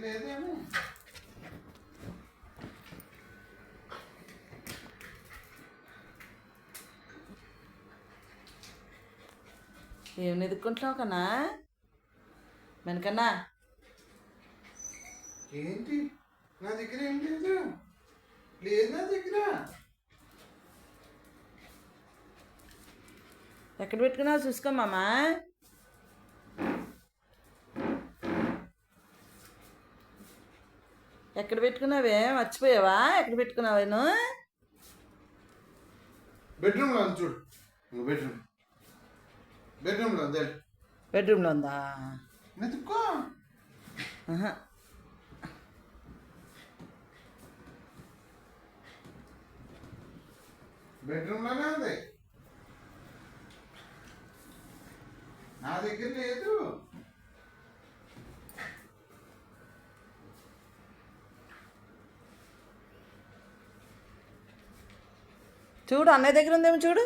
లేదేమో ఏం ఎదుర్కొంటున్నావు కన్నా? వెనకన్నా ఏంటి? నా దగ్గర ఏం లేదు. లేదు నా దగ్గర. ఎక్కడ పెట్టుకున్నావు? చూసుకోమామా ఎక్కడ పెట్టుకున్నావే? మర్చిపోయావా? ఎక్కడ పెట్టుకున్నావేను బెడ్రూమ్లో ఉంది చూడు. ఇంకో బెడ్రూమ్ బెడ్రూమ్లో ఉంది వెళ్ళు. బెడ్రూమ్లో ఉందా? వెతుక్కో. బెడ్రూమ్లోనే ఉంది. నా దగ్గర లేదు. చూడు అన్నయ్య దగ్గర ఉందేమో చూడు.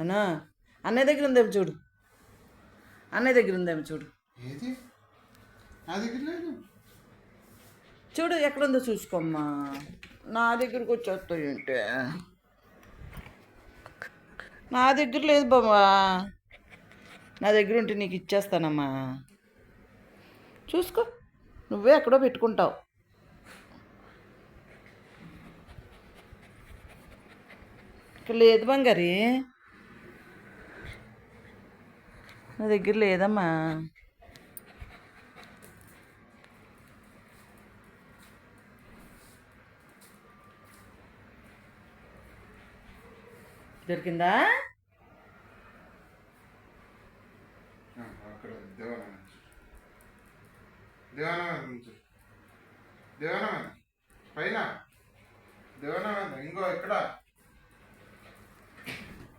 అన్నా అన్నయ్య దగ్గర ఉందేమో చూడు. అన్నయ్య దగ్గర ఉందేమో చూడు. చూడు ఎక్కడుందో చూసుకోమ్మా. నా దగ్గరకు వచ్చేస్తాయి నా దగ్గర లేదు బాబా నా దగ్గర ఉంటే నీకు ఇచ్చేస్తానమ్మా. చూసుకో నువ్వే ఎక్కడో పెట్టుకుంటావు. ఇక్కడ లేదు బంగారి. నా దగ్గర లేదమ్మా. దొరికిందా? ఆ, పైన. దేవాలయం. ఇంకో ఇక్కడ